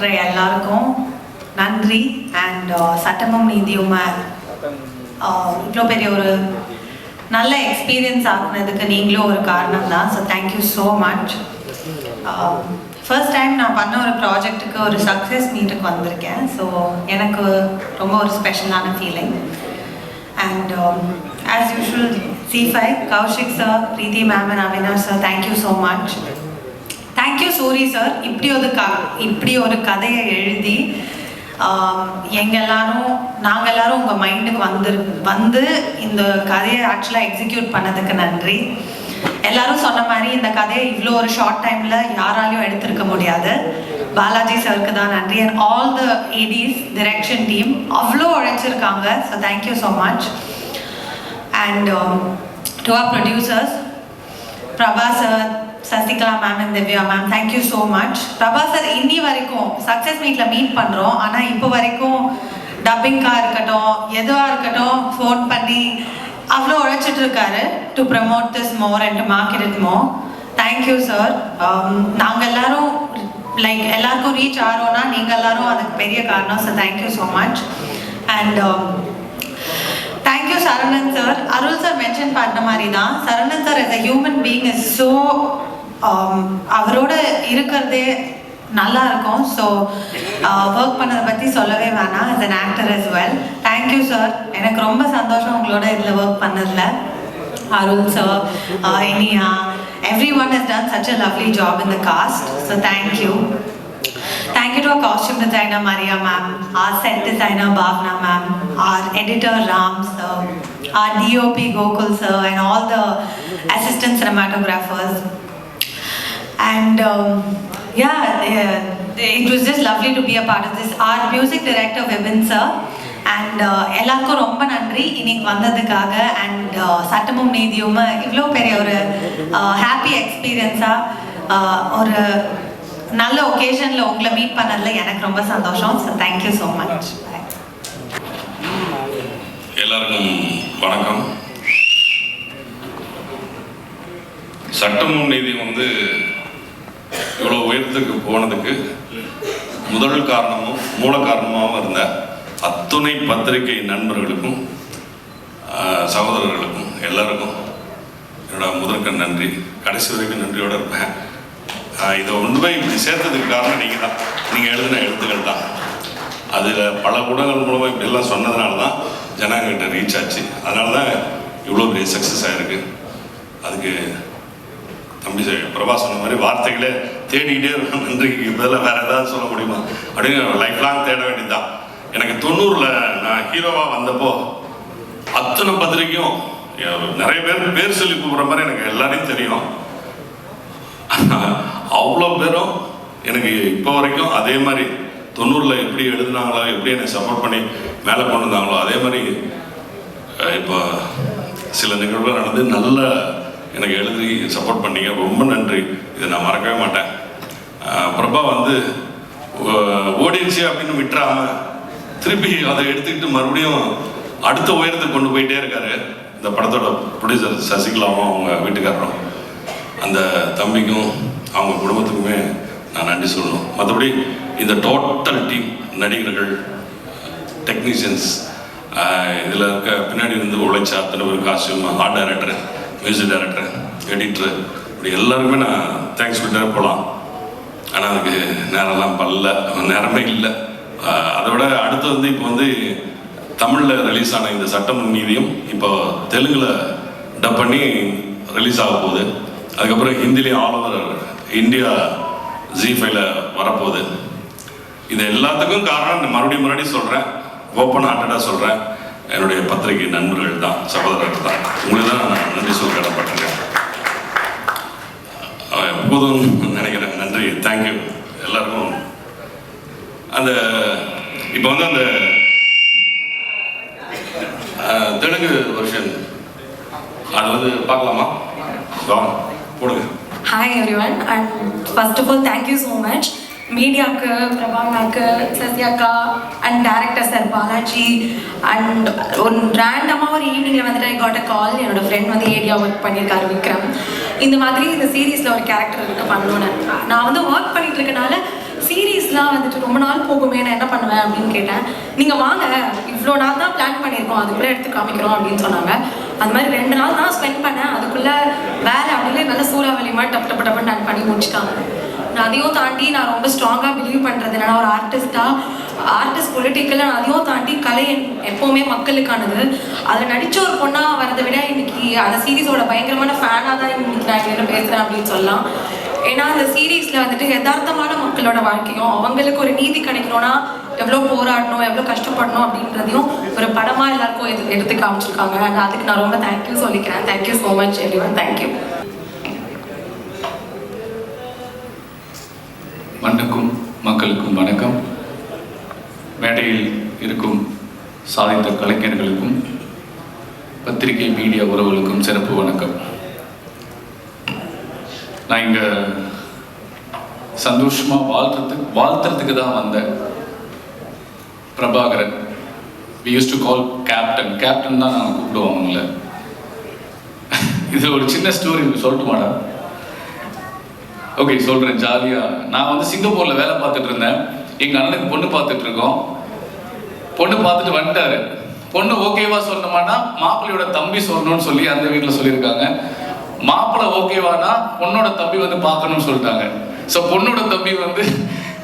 இருக்கிற எல்லாருக்கும் நன்றி அண்ட் சட்டமும் நீதியும் இவ்வளோ பெரிய ஒரு நல்ல எக்ஸ்பீரியன்ஸ் ஆகுனதுக்கு நீங்களும் ஒரு காரணம் தான் so thank you so much first time நான் பண்ண ஒரு ப்ராஜெக்ட்டுக்கு ஒரு சக்ஸஸ் மீட்டுக்கு வந்திருக்கேன். ஸோ எனக்கு ரொம்ப ஒரு ஸ்பெஷலான feeling and as usual C five Kaushik sir Preethi ma'am and Avinash sir thank you so much thank you Suri sir இப்படி ஒரு க இப்படி ஒரு கதையை எழுதி ஆம், எங்க எல்லாரும் நாங்கள் எல்லாரும் உங்கள் மைண்டுக்கு வந்து வந்து இந்த கதையை ஆக்சுவலாக எக்ஸிக்யூட் பண்ணதுக்கு நன்றி. எல்லாரும் சொன்ன மாதிரி இந்த கதையை இவ்வளோ ஒரு ஷார்ட் டைமில் யாராலையும் எடுத்திருக்க முடியாது. பாலாஜி சருக்கு தான் நன்றி. And all the ADs direction team அவ்வளோ உழைச்சிருக்காங்க. So thank you so much and to our producers Prabha sir Sasikala ma'am and Divya ma'am thank you so much Prabha sir இன்னி வரைக்கும் சக்ஸஸ் மீட்டில் மீட் பண்ணுறோம் ஆனால் இப்போ வரைக்கும் டப்பிங்காக இருக்கட்டும் எதுவாக இருக்கட்டும் ஃபோன் பண்ணி அவ்வளோ உழைச்சிட்டு இருக்காரு. To promote this more and to market it more thank you sir நாங்கள் எல்லாரும் லைக் எல்லாருக்கும் ரீச் ஆகிறோன்னா நீங்கள் எல்லாரும் அதுக்கு பெரிய காரணம். Sir thank you so much and thank you Saravanan sir Arul sir mention பண்ண மாதிரி தான் Saravanan sir is a human being is so அவரோட இருக்கிறதே நல்லா இருக்கும் ஸோ ஒர்க் பண்ணதை பற்றி சொல்லவே வேணாம் as an actor is well thank you sir எனக்கு ரொம்ப சந்தோஷம் உங்களோட இதில் ஒர்க் பண்ணதில் Arul sir Iniya everyone has done such a lovely job in the cast so thank you thank you to a costume designer Maria ma'am our set designer Bhavana ma'am our editor Ram sir our DOP Gokul sir and all the assistant cinematographers And um, yeah, eh, it was just lovely to be a part of this. Our music director Vibin sir. And uh, எல்லாருக்கும் ரொம்ப நன்றி இன்னைக்கு வந்ததுக்காக and uh, சட்டமும் நீதியும் இவ்வளோ பெரிய ஒரு happy எக்ஸ்பீரியன்ஸாக ஒரு நல்ல ஒகேஷனில் உங்களை மீட் பண்ணதில் எனக்கு ரொம்ப சந்தோஷம் ஸோ தேங்க்யூ ஸோ மச் எல்லாருக்கும் வணக்கம் சட்டமும் நீதி வந்து இவ்வளோ உயரத்துக்கு போனதுக்கு முதல் காரணமும் மூல காரணமாகவும் இருந்த அத்துணை பத்திரிகை நண்பர்களுக்கும் சகோதரர்களுக்கும் எல்லாருக்கும் என்னோட முதற்க நன்றி. கடைசி வரைக்கும் நன்றியோடு இருப்பேன். இதை ஒன்றுமே இப்படி சேர்த்ததுக்கு காரணம் நீங்கள் தான் நீங்கள் எழுதின எழுத்துக்கள் தான். அதில் பல ஊடகங்கள் மூலமாக இப்படிலாம் சொன்னதுனால தான் ஜனங்கிட்ட ரீச் ஆச்சு. அதனால தான் இவ்வளோ பெரிய சக்ஸஸ் ஆகிருக்கு அதுக்கு தம்பி பிரபா சொன்ன மாதிரி வார்த்தைகளே தேடிக்கிட்டே இருக்கணும் நன்றிக்கு பதிலாக வேறு ஏதாவது சொல்ல முடியுமா? அப்படின்னு லைஃப் லாங் தேட வேண்டியதுதான். எனக்கு தொண்ணூறில் நான் ஹீரோவாக வந்தப்போ அத்தனை பத்திரிக்கையும் நிறைய பேர் பேர் சொல்லி கூப்பிட்ற மாதிரி எனக்கு எல்லாரையும் தெரியும். அவ்வளோ பேரும் எனக்கு இப்போ வரைக்கும் அதே மாதிரி தொண்ணூறில் எப்படி எழுதுனாங்களோ எப்படி என்னை சப்போர்ட் பண்ணி மேலே கொண்டு வந்தாங்களோ அதே மாதிரி இப்போ சில நிகழ்வுகள் நடந்து நல்ல எனக்கு எழுதி சப்போர்ட் பண்ணீங்க. ரொம்ப நன்றி. இதை நான் மறக்கவே மாட்டேன். பிரபா வந்து ஓ- ஓடிடுச்சு அப்படின்னு விட்டுறாம திருப்பி அதை எடுத்துக்கிட்டு மறுபடியும் அடுத்த உயரத்துக்கு கொண்டு போயிட்டே இருக்காரு. இந்த படத்தோட ப்ரொடியூசர் சசிகலாவும் அவங்க வீட்டுக்காரரும். அந்த தம்பிக்கும் அவங்க குடும்பத்துக்குமே நான் நன்றி சொல்லணும். மற்றபடி இந்த டோட்டல் டீம் நடிகர்கள் டெக்னீஷியன்ஸ் இதில் இருக்க பின்னாடி இருந்து உழைச்ச அத்தனை ஒரு costume art director music director editor இப்படி எல்லாருமே நான் தேங்க்ஸ் சொல்லிட்டே போகலாம் ஆனால் அதுக்கு நேரம்லாம் பல்ல நேரமே இல்லை. அதோட அதை விட அடுத்து வந்து இப்போ வந்து தமிழில் ரிலீஸ் ஆன இந்த சட்டம் நீதியும் இப்போ தெலுங்கில் டப் பண்ணி ரிலீஸ் ஆக போகுது. அதுக்கப்புறம் ஹிந்திலையும் ஆல் ஓவர் இந்தியா ஜி ஃபைவ்ல வரப்போகுது. இது எல்லாத்துக்கும் காரணம் மறுபடியும் மறுபடியும் சொல்கிறேன் ஓப்பன் ஹார்ட்டடாக சொல்கிறேன் என்னுடைய பத்திரிகை நண்பர்கள் தான் சகோதரர்கள் தான். உங்களுக்கு தான் நான் நன்றி சொல்ல கடப்பட்டிருக்கேன் எப்போதும் நினைக்கிறேன். நன்றி. தேங்க்யூ எல்லாருக்கும் அந்த இப்போ வந்து அந்த தெலுங்கு வருஷன் அது வந்து பார்க்கலாமா? போடுங்க. Hi everyone and first of all thank you so much மீடியாவுக்கு பிரபானாக்கு சத்யாக்கா and director sir Balaji. And ஒரு ரேண்டமாக ஒரு ஈவினிங்கில் வந்துட்டு ஐ காட் அ கால் என்னோடய ஃப்ரெண்ட் வந்து ஏரியா ஒர்க் பண்ணியிருக்காரு விக்ரம். இந்த மாதிரி இந்த சீரீஸில் ஒரு கேரக்டர் இருக்க பண்ணணும்னு. நான் வந்து ஒர்க் பண்ணிட்டு இருக்கனால சீரீஸ்லாம் வந்துட்டு ரொம்ப நாள் போகுமே நான் என்ன பண்ணுவேன் அப்படின்னு கேட்டேன். நீங்கள் வாங்க இவ்வளோ நாள் தான் பிளான் பண்ணியிருக்கோம் அதுக்குள்ளே எடுத்து காமிக்கிறோம் அப்படின்னு சொன்னாங்க. அது மாதிரி ரெண்டு நாள் தான் ஸ்பெண்ட் பண்ணேன். அதுக்குள்ளே வேலை அப்படியே நல்ல சூறாவளி மாதிரி டப்பு டப்பு டப்புன்னு நான் பண்ணி முடிச்சிட்டாங்க. நான் அதையும் தாண்டி நான் ரொம்ப ஸ்ட்ராங்காக பிலீவ் பண்ணுறது என்னன்னா ஒரு ஆர்டிஸ்ட்டாக ஆர்டிஸ்ட் பொலிட்டிக்கலாக நான் அதையும் தாண்டி கலை எப்போவுமே மக்களுக்கானது. அதில் நடித்த ஒரு பொண்ணாக வரதை விட இன்னைக்கு அந்த சீரீஸோட பயங்கரமான ஃபேனாக தான் இன்னைக்கு நான் இங்கே பேசுகிறேன் அப்படின்னு சொல்லலாம். ஏன்னா அந்த சீரீஸில் வந்துட்டு யதார்த்தமான மக்களோட வாழ்க்கையும் அவங்களுக்கு ஒரு நீதி கிடைக்கணும்னா எவ்வளோ போராடணும் எவ்வளோ கஷ்டப்படணும் அப்படின்றதையும் ஒரு படமாக எல்லாருக்கும் எது எடுத்து காமிச்சிருக்காங்க. நான் அதுக்கு நான் ரொம்ப தேங்க்யூ சொல்லிக்கிறேன். Thank you so much everyone thank you வணக்கம். மேடையில் இருக்கும் சாதித்த கலைஞர்களுக்கும் பத்திரிகை மீடியா உறவுகளுக்கும் சிறப்பு வணக்கம். நான் இங்கே சந்தோஷமாக வாழ்த்துறதுக்கு வாழ்த்துறதுக்கு தான் வந்தேன் Prabhakaran. We use to call captain captain தான் நாங்கள் கூப்பிடுவோம் அவங்கள. இதில் ஒரு சின்ன ஸ்டோரி சொல்லட்டுமாடா? ஓகே சொல்கிறேன் ஜாலியாக நான் வந்து சிங்கப்பூரில் வேலை பார்த்துட்டு இருந்தேன். எங்கள் அண்ணனுக்கு பொண்ணு பார்த்துட்டு இருக்கோம். பொண்ணு பார்த்துட்டு வந்துட்டாரு. பொண்ணு ஓகேவா சொல்லணுமானா மாப்பிள்ளையோட தம்பி சொல்லணும்னு சொல்லி அந்த வீட்டில் சொல்லியிருக்காங்க. மாப்பிள்ளை ஓகேவானா பொண்ணோட தம்பி வந்து பார்க்கணும்னு சொல்லிட்டாங்க. ஸோ பொண்ணோட தம்பி வந்து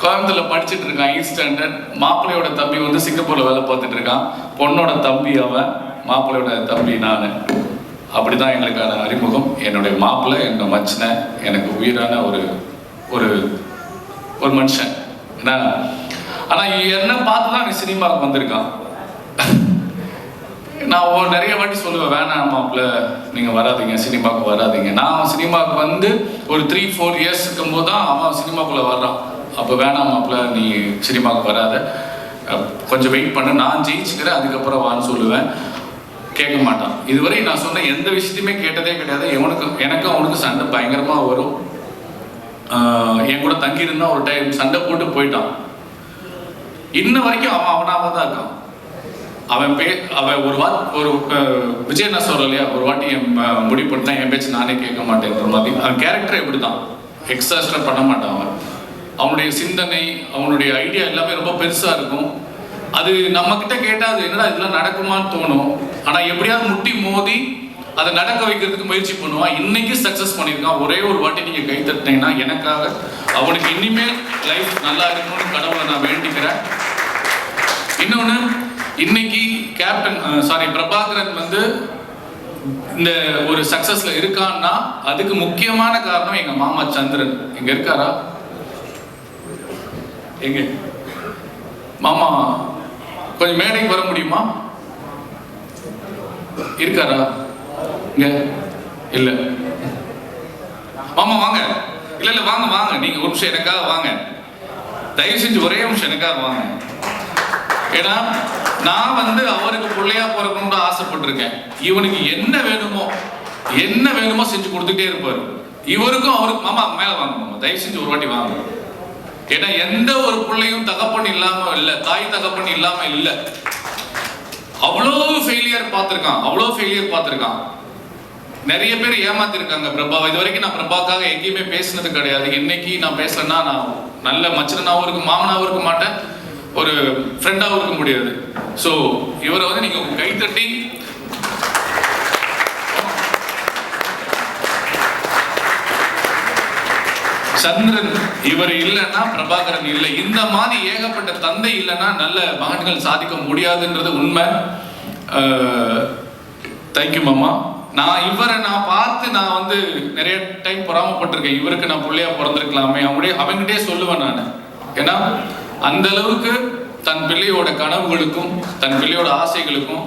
கோயம்புத்தூர்ல படிச்சுட்டு இருக்கான் ஈஸ்ட் ஸ்டாண்டர்ட் மாப்பிள்ளையோட தம்பி வந்து சிங்கப்பூர்ல வேலை பார்த்துட்டு இருக்கான். பொண்ணோட தம்பி அவன் மாப்பிள்ளையோட தம்பி நான். அப்படிதான் எங்களுக்கான அறிமுகம். என்னுடைய மாப்பிள்ளை என்னோட மச்சினை எனக்கு உயிரான ஒரு ஒரு ஒரு மனுஷன். ஏன்னா ஆனால் என்ன பார்த்து தான் நீ சினிமாவுக்கு வந்திருக்கான். நான் நிறைய வாட்டி சொல்லுவேன் வேணாம் மாப்பிள்ள நீங்கள் வராதீங்க சினிமாவுக்கு வராதீங்க. நான் சினிமாவுக்கு வந்து ஒரு த்ரீ ஃபோர் இயர்ஸ் இருக்கும்போது தான் அவன் சினிமாக்குள்ளே வர்றான். அப்போ வேணாம் மாப்பிள்ள நீ சினிமாவுக்கு வராத. கொஞ்சம் வெயிட் பண்ணு. நான் ஜெயிச்சுக்கிறேன் அதுக்கப்புறம் வான்னு சொல்லுவேன். கேட்க மாட்டான் இதுவரை நான் சொன்ன எந்த விஷயத்தையுமே கேட்டதே கிடையாது. எவனுக்கு எனக்கும் அவனுக்கு சண்டை பயங்கரமாக வரும். என் கூட தங்கியிருந்தா ஒரு டைம் சண்டை போட்டு போயிட்டான். இன்ன வரைக்கும் அவன் அவனாக தான் இருக்கான். அவன் பே அவன் ஒரு வா ஒரு விஜய் என்ன சொல்றேன் இல்லையா? ஒரு வாட்டி என் முடிவு பண்ணிட்டா என் பேச்சு நானே கேட்க மாட்டேன்ற மாதிரி. அவன் கேரக்டர் எப்படி தான் எக்ஸாஸ்ட்ரா பண்ண மாட்டான் அவன். அவனுடைய சிந்தனை அவனுடைய ஐடியா எல்லாமே ரொம்ப பெருசாக இருக்கும். அது நம்மக்கிட்ட கேட்டால் அது என்னடா இதெல்லாம் நடக்குமான்னு தோணும். ஆனா எப்படியாவது முட்டி மோதி அதை நடக்க வைக்கிறதுக்கு முயற்சி பண்ணுவான். இன்னைக்கு சக்சஸ் பண்ணியிருக்கான். ஒரே ஒரு வாட்டி நீங்க கை தட்டினீங்கன்னா எனக்காக. அவனுக்கு இனிமேல் லைஃப் நல்லா இருக்கணும்னு கடவுளை நான் வேண்டிக்கிறேன். இன்னொன்று இன்னைக்கு கேப்டன் சாரி பிரபாகரன் வந்து இந்த ஒரு சக்சஸ்ல இருக்கான்னா அதுக்கு முக்கியமான காரணம் எங்க மாமா சந்திரன். இங்க இருக்காரா? எங்க? மாமா கொஞ்சம் மேடைக்கு வர முடியுமா? இருக்காரா? இங்க? இல்ல. ஆமா வாங்க. இல்ல இல்ல வாங்க வாங்க. நீங்க ஒரு நிமிஷம் எனக்காக வாங்க. தயவு செஞ்சு ஒரே நிமிஷம் எனக்காக வாங்க. ஏன்னா நான் வந்து அவருக்கு பிள்ளையா பிறக்கணும்னு ஆசைப்பட்டிருக்கேன். இவனுக்கு என்ன வேணுமோ என்ன வேணுமோ செஞ்சு கொடுத்துட்டே இருப்பாரு. இவருக்கும் அவருக்கு மாமா மேல வாங்க மாமா. தயவு செஞ்சு ஒரு வாட்டி வாங்க. ஏன்னா எந்த ஒரு பிள்ளையும் தகப்பன் இல்லாம இல்ல தாய் தகப்பன் இல்லாம இல்ல. அவ்வளோ ஃபெயிலியர் பார்த்துருக்கான் அவ்வளோ ஃபெயிலியர் பார்த்துருக்கான். நிறைய பேர் ஏமாத்திருக்காங்க பிரபா. இது வரைக்கும் நான் பிரபாக்காக எங்கேயுமே பேசினது கிடையாது. இன்னைக்கு நான் பேசலன்னா நான் நல்ல மச்சனாவும் இருக்க மாமனாவும் இருக்க மாட்டேன். ஒரு ஃப்ரெண்டாகவும் இருக்க முடியாது. ஸோ இவரை வந்து நீங்கள் கை கைத்தட்டி சந்திரன் இவர் இல்லைன்னா பிரபாகரன் இல்லை. இந்த மாதிரி ஏகப்பட்ட தந்தை இல்லைன்னா நல்ல மகன்கள் சாதிக்க முடியாதுன்றது உண்மை. தேங்க்யூ மாமா. நான் இவரை நான் பார்த்து நான் வந்து நிறைய டைம் பொறாமப்பட்டிருக்கேன். இவருக்கு நான் பிள்ளையா பிறந்திருக்கலாமே. அவங்களுடைய அவங்ககிட்டே சொல்லுவேன் நான். ஏன்னா அந்த அளவுக்கு தன் பிள்ளையோட கனவுகளுக்கும் தன் பிள்ளையோட ஆசைகளுக்கும்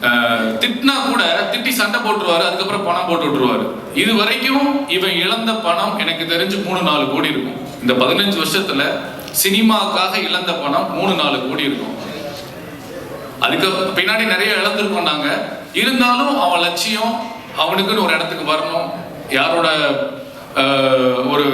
திட்டினா கூட திட்டி சண்டை போட்டுருவாரு அதுக்கப்புறம் பணம் போட்டு விட்டுருவாரு. இது வரைக்கும் இவன் இழந்த பணம் எனக்கு தெரிஞ்சு மூணு நாலு கோடி இருக்கும். இந்த பதினஞ்சு வருஷத்துல சினிமாக்காக இழந்த பணம் மூணு நாலு கோடி இருக்கும். அதுக்கு பின்னாடி நிறைய இழந்திருக்கோம் நாங்க. இருந்தாலும் அவன் லட்சியம் அவனுக்குன்னு ஒரு இடத்துக்கு வரணும். யாரோட ஒரு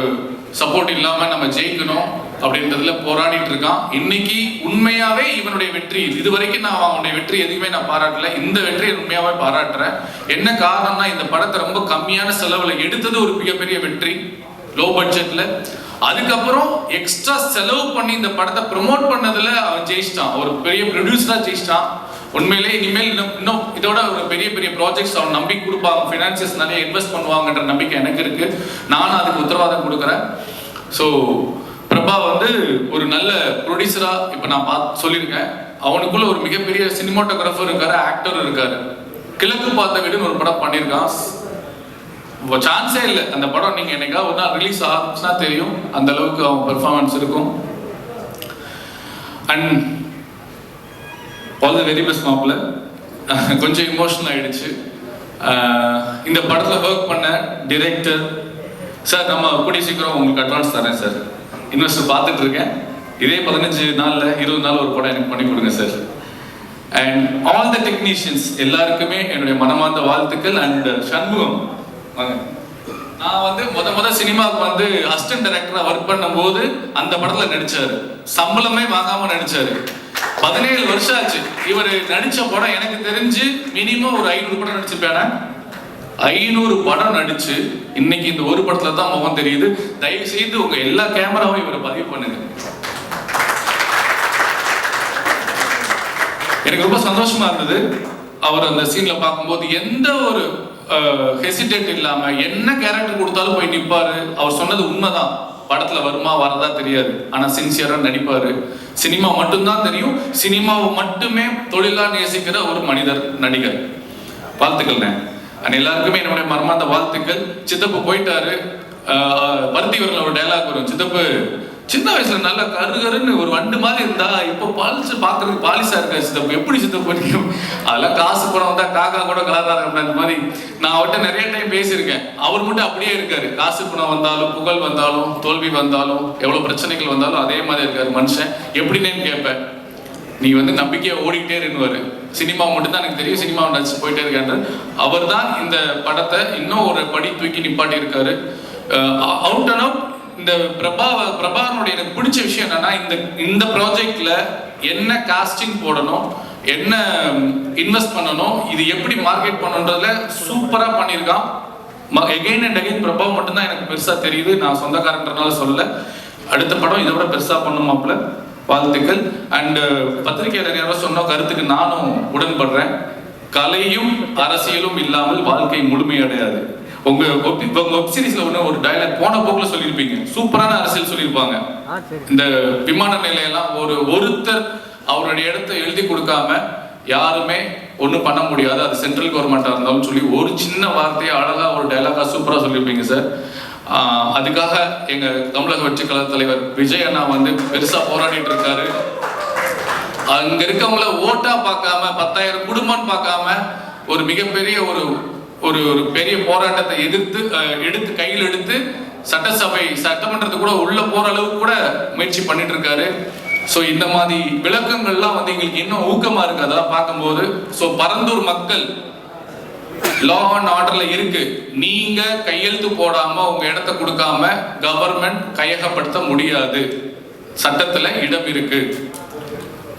சப்போர்ட் இல்லாம நம்ம ஜெயிக்கணும் அப்படின்றதுல போராடிட்டு இருக்கான். இன்னைக்கு உண்மையாவே இவனுடைய வெற்றி இது வரைக்கும் நான் அவனுடைய வெற்றி எதுவுமே நான் பாராட்டல. இந்த வெற்றியை உண்மையாவே பாராட்டுறேன். என்ன காரணம்னா இந்த படத்தை ரொம்ப கம்மியான செலவுல எடுத்தது ஒரு மிகப்பெரிய வெற்றி லோ பட்ஜெட்ல அதுக்கப்புறம் எக்ஸ்ட்ரா செலவு பண்ணி இந்த படத்தை ப்ரோமோட் பண்ணதுல அவன் ஜெயிச்சிட்டான். ஒரு பெரிய ப்ரொடியூசரா ஜெயிச்சிட்டான். உண்மையிலே இனிமேல் இன்னும் இன்னும் இதோட ஒரு பெரிய பெரிய ப்ராஜெக்ட்ஸ் அவங்க நம்பி கொடுப்பாங்க. ஃபினான்சியஸ் நிறைய இன்வெஸ்ட் பண்ணுவாங்கன்ற நம்பிக்கை எனக்கு இருக்கு. நானும் அதுக்கு உத்தரவாதம் கொடுக்குறேன். ஸோ பிரபா வந்து ஒரு நல்ல ப்ரொடியூசரா இப்போ நான் பார்த்து சொல்லியிருக்கேன். அவனுக்குள்ள ஒரு மிகப்பெரிய சினிமாட்டோகிராஃபர் இருக்காரு ஆக்டர் இருக்காரு. கிழக்கு பார்த்த வீடுன்னு ஒரு படம் பண்ணியிருக்கான். சான்ஸே இல்லை. அந்த படம் நீங்க என்னைக்கா ஒரு நாள் ரிலீஸ் ஆச்சுன்னா தெரியும். அந்த அளவுக்கு அவன் பெர்ஃபார்மன்ஸ் இருக்கும். And all the very best மாப்பிள்ள கொஞ்சம் இமோஷனல் ஆயிடுச்சு. Uh, இந்த படத்தில் ஒர்க் பண்ண டிரெக்டர் சார் நம்ம கூடிய சீக்கிரம் உங்களுக்கு அட்வான்ஸ் தரேன் சார் இன்வெஸ்டர் பார்த்துட்டு இருக்கேன். இதே பதினஞ்சு நாளில் இருபது நாள் ஒரு படம் எனக்கு பண்ணி கொடுங்க sir and all the technicians எல்லாருக்குமே என்னுடைய மனமார்ந்த வாழ்த்துக்கள் அண்ட் சண்முகம். நான் வந்து முத முத சினிமாவுக்கு வந்து அசிஸ்டன்ட் டைரக்டரா ஒர்க் பண்ணும்போது அந்த படத்துல நடிச்சாரு. சம்பளமே வாங்காம நடிச்சாரு. பதினேழு வருஷம் ஆச்சு. இவர் நடிச்ச படம் எனக்கு தெரிஞ்சு மினிமம் ஒரு ஐநூறு படம் நடிச்சிருப்பேனா ஐநூறு படம் நடிச்சு இன்னைக்கு இந்த ஒரு படத்துல தான் முகம் தெரியுது. தயவு செய்து உங்க எல்லா கேமராவும் இவரை பதிவு பண்ணுங்க. எனக்கு ரொம்ப சந்தோஷமா இருந்தது. அவர் அந்த சீன்ல பார்க்கும்போது எந்த ஒரு ஹெசிடேட் இல்லாம என்ன கேரக்டர் கொடுத்தாலும் போய் நிப்பாரு. அவர் சொன்னது உண்மைதான். படத்துல வருமா வரதா தெரியாது. ஆனா சின்சியரா நடிப்பாரு. சினிமா மட்டும்தான் தெரியும். சினிமாவை மட்டுமே தொழிலா நேசிக்கிற ஒரு மனிதர் நடிகர். வாழ்த்துக்கள்ண்ணே அண்ட் எல்லாருக்குமே என்னுடைய மர்மாந்த வாழ்த்துக்கள். சித்தப்பு போயிட்டாரு. ஆஹ் பருத்திவரில் ஒரு டைலாக் வரும். சித்தப்பு சின்ன வயசுல நல்லா கரு கருன்னு ஒரு வண்டு மாதிரி இருந்தா இப்போ பாலிச்சு பாக்குறதுக்கு பாலிசா இருக்கா சித்தப்பு. எப்படி சித்தப்பு நிக்கும் அதெல்லாம் காசு பணம் வந்தா காக்கா கூட கலாதாரம் அந்த மாதிரி. நான் அவர்கிட்ட நிறைய டைம் பேசியிருக்கேன். அவர் மட்டும் அப்படியே இருக்காரு. காசு பணம் வந்தாலும் புகழ் வந்தாலும் தோல்வி வந்தாலும் எவ்வளவு பிரச்சனைகள் வந்தாலும் அதே மாதிரி இருக்காரு மனுஷன். எப்படின்னு கேட்பேன். நீ வந்து நம்பிக்கையை ஓடிக்கிட்டே இருந்துவாரு சினிமா மட்டும் தான் எனக்கு தெரியும். சினிமா நடிச்சு போயிட்டே இருக்காரு அவர் தான் இந்த படத்தை இன்னும் ஒரு படி தூக்கி நிப்பாட்டி இருக்காரு அவுட் அண்ட் அவுட் இந்த பிரபாவ பிரபாவனுடைய எனக்கு பிடிச்ச விஷயம் என்னன்னா இந்த இந்த ப்ராஜெக்ட்ல என்ன காஸ்டிங் போடணும் என்ன இன்வெஸ்ட் பண்ணணும் இது எப்படி மார்க்கெட் பண்ணணுன்றதுல சூப்பரா பண்ணியிருக்கான். எகைன் அண்ட் அகைன் பிரபாவ் மட்டும்தான் எனக்கு பெருசா தெரியுது. நான் சொந்தக்காரன்றனால சொல்லல. அடுத்த படம் இதை விட பெருசா பண்ணுமாப்ல. வாழ்த்துக்கள். அண்ட் பத்திரிகையாளர் யாரோ சொன்ன கருத்துக்கு நானும் உடன்படுறேன். கலையும் அரசியலும் இல்லாமல் வாழ்க்கை முழுமையடையாது. உங்க இப்ப உங்க வெப் சீரிஸ்ல ஒண்ணு ஒரு டயலாக் போன போக்குல சொல்லியிருப்பீங்க. சூப்பரான அரசியல் சொல்லியிருப்பாங்க. இந்த விமான நிலையெல்லாம் ஒரு ஒருத்தர் அவருடைய இடத்தை எழுதி கொடுக்காம யாருமே ஒண்ணும் பண்ண முடியாது. அது சென்ட்ரல் கவர்மெண்டா இருந்தாலும் சொல்லி ஒரு சின்ன வார்த்தையை அழகா ஒரு டைலாகா சூப்பரா சொல்லியிருப்பீங்க சார் அதுக்காக எங்க தமிழக வெற்றி கழக தலைவர் விஜய் அண்ணா வந்து பெருசா போராடிட்டு இருக்காரு. அங்க இருக்கவங்கள ஓட்டா பார்க்காம பத்தாயிரம் குடும்பம் பார்க்காம ஒரு மிகப்பெரிய ஒரு ஒரு ஒரு பெரிய போராட்டத்தை எதிர்த்து எடுத்து கையில் எடுத்து சட்டசபை சட்டமன்றத்து கூட உள்ள போற அளவுக்கு கூட முயற்சி பண்ணிட்டு இருக்காரு ஸோ இந்த மாதிரி விளக்கங்கள்லாம் வந்து எங்களுக்கு இன்னும் ஊக்கமா இருக்கு. அதெல்லாம் பார்க்கும்போது ஸோ பரந்தூர் மக்கள் லா அண்ட் ஆர்டர்ல இருக்கு. நீங்க கையெழுத்து போடாம உங்க இடத்த கொடுக்காம கவர்மெண்ட் கையகப்படுத்த முடியாது. சட்டத்துல இடம் இருக்கு.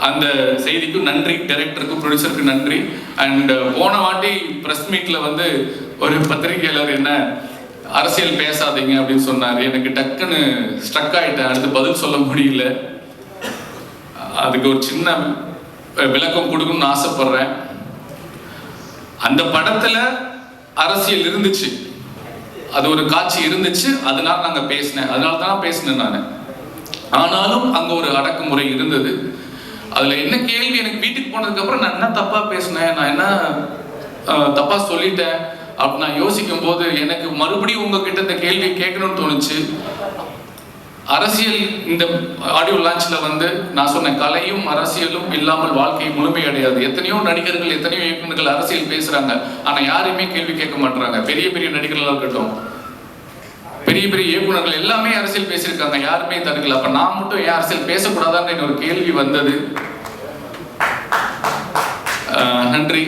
அந்த செய்திக்கும் நன்றி டைரக்டருக்கும் ப்ரொடியூசருக்கும் நன்றி. அண்ட் போன வாட்டி ப்ரெஸ் மீட்ல வந்து ஒரு பத்திரிகையாளர் என்ன அரசியல் பேசாதீங்க அப்படின்னு சொன்னாரு. எனக்கு டக்குன்னு ஸ்ட்ரக் ஆயிட்டேன். அடுத்து பதில் சொல்ல முடியல. அதுக்கு ஒரு சின்ன விளக்கம் கொடுக்கணும்னு ஆசைப்படுறேன். அந்த படத்துல அரசியல் இருந்துச்சு. அது ஒரு காட்சி இருந்துச்சு. அதனால நாங்க பேசினேன். அதனால தான் பேசினேன் நான். ஆனாலும் அங்க ஒரு அடக்குமுறை இருந்தது. அதுல என்ன கேள்வி எனக்கு வீட்டுக்கு போனதுக்கு அப்புறம் நான் என்ன தப்பா பேசினேன்? நான் என்ன தப்பாக தப்பா சொல்லிட்டேன்? அப்படி நான் யோசிக்கும் போது எனக்கு மறுபடியும் உங்ககிட்ட இந்த கேள்வியை கேட்கணும்னு தோணுச்சு. அரசியல் இந்த ஆடியோ லான்ச்ல வந்து நான் சொன்ன கலையும் அரசியலும் இல்லாமல் வாழ்க்கை முழுமையடையாது எத்தனையோ நடிகர்கள் எத்தனையோ இயக்குநர்கள் அரசியல் பேசுறாங்க. ஆனா யாரையுமே கேள்வி கேட்க மாட்டுறாங்க பெரிய பெரிய நடிகர்களாக இருக்கட்டும் பெரிய பெரிய இயக்குநர்கள் எல்லாமே அரசியல் பேசியிருக்காங்க. யாருமே தடுக்கல. அப்ப நான் மட்டும் ஏன் அரசியல் பேசக்கூடாதான்னு ஒரு கேள்வி வந்தது. நன்றி.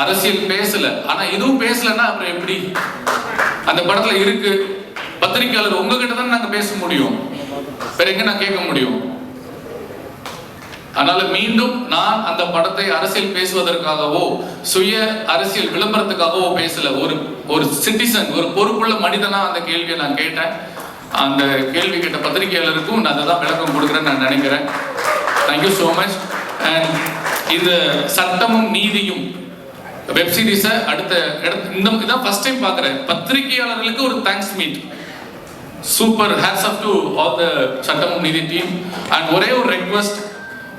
அரசியல் பேசல. ஆனா இதுவும் பேசலன்னா அப்புறம் எப்படி? அந்த படத்துல இருக்கு. பத்திரிக்கையாளர் உங்ககிட்ட தான் நாங்க பேச முடியும். வேற எங்க நான் கேட்க முடியும்? அதனால மீண்டும் நான் அந்த படத்தை அரசியல் பேசுவதற்காகவோ சுய அரசியல் விளம்பரத்துக்காகவோ பேசல. ஒரு ஒரு சிட்டிசன் ஒரு பொறுப்புள்ள மனிதனா அந்த கேள்வியை நான் கேட்டேன். அந்த கேள்வி கேட்ட பத்திரிகையாளருக்கும் நான் அதை தான் விளக்கம் கொடுக்குறேன்னு நான் நினைக்கிறேன். தேங்க்யூ ஸோ மச் அண்ட் இது சட்டமும் நீதியும் வெப் சீரிஸை அடுத்த இடத்து இந்த இதான் ஃபர்ஸ்ட் டைம் பார்க்குறேன் பத்திரிகையாளர்களுக்கு ஒரு thanks meet super hats off to all the சட்டமும் நீதி டீம் அண்ட் ஒரே ஒரு ரெக்வஸ்ட்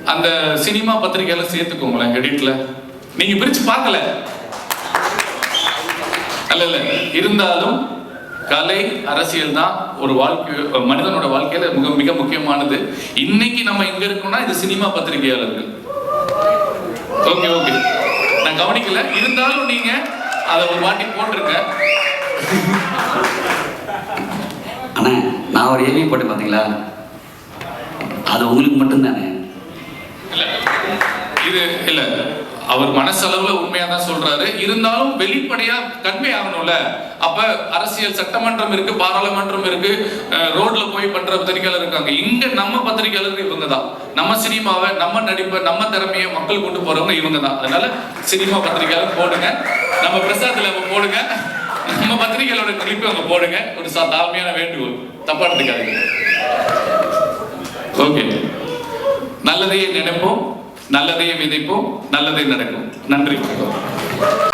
அந்த சினிமா பத்திரிகையில சேர்த்துக்கோங்களேன் எடிட்ல நீங்க பிரிச்சு பார்க்கல. அல்ல இல்ல. இருந்தாலும் கலை அரசியல் தான் ஒரு வாழ்க்கை மனிதனோட வாழ்க்கையில மிக மிக முக்கியமானது. இன்னைக்கு நம்ம எங்க இருக்கோம்னா இது சினிமா பத்திரிகையாளர்கள். ஓகே ஓகே நான் கவனிக்கல. இருந்தாலும் நீங்க அதை ஒரு வாட்டி போட்டிருக்க. அண்ணா நான் ஒரு ஏவி போட்டு பார்த்தீங்களா அது உங்களுக்கு மட்டும்தானே? இல்லை. இது இல்லை. அவர் மனசளவுல உண்மையா தான் சொல்றாரு. இருந்தாலும் வெளிப்படையா கன்வே ஆகணும்ல. அப்ப அரசியல் சட்டமன்றம் இருக்கு பாராளுமன்றம் இருக்கு ரோட்ல போய் பண்ற பத்திரிகையாளர் இருக்காங்க. இங்க நம்ம பத்திரிகையாளர் இவங்க தான் நம்ம சினிமாவை நம்ம நடிப்பை நம்ம திறமையை மக்கள் கொண்டு போறவங்க இவங்க தான் அதனால சினிமா பத்திரிகையாளர் போடுங்க. நம்ம பிரசாத்ல போடுங்க. நம்ம பத்திரிகையாளோட கிளிப்பு அங்க போடுங்க. ஒரு சா தாழ்மையான வேண்டுகோள். தப்பா எடுத்துக்காதீங்க. ஓகே. நல்லதையே நினைப்போம் நல்லதையே விதைப்போம் நல்லதே நடக்கும். நன்றி வணக்கம்.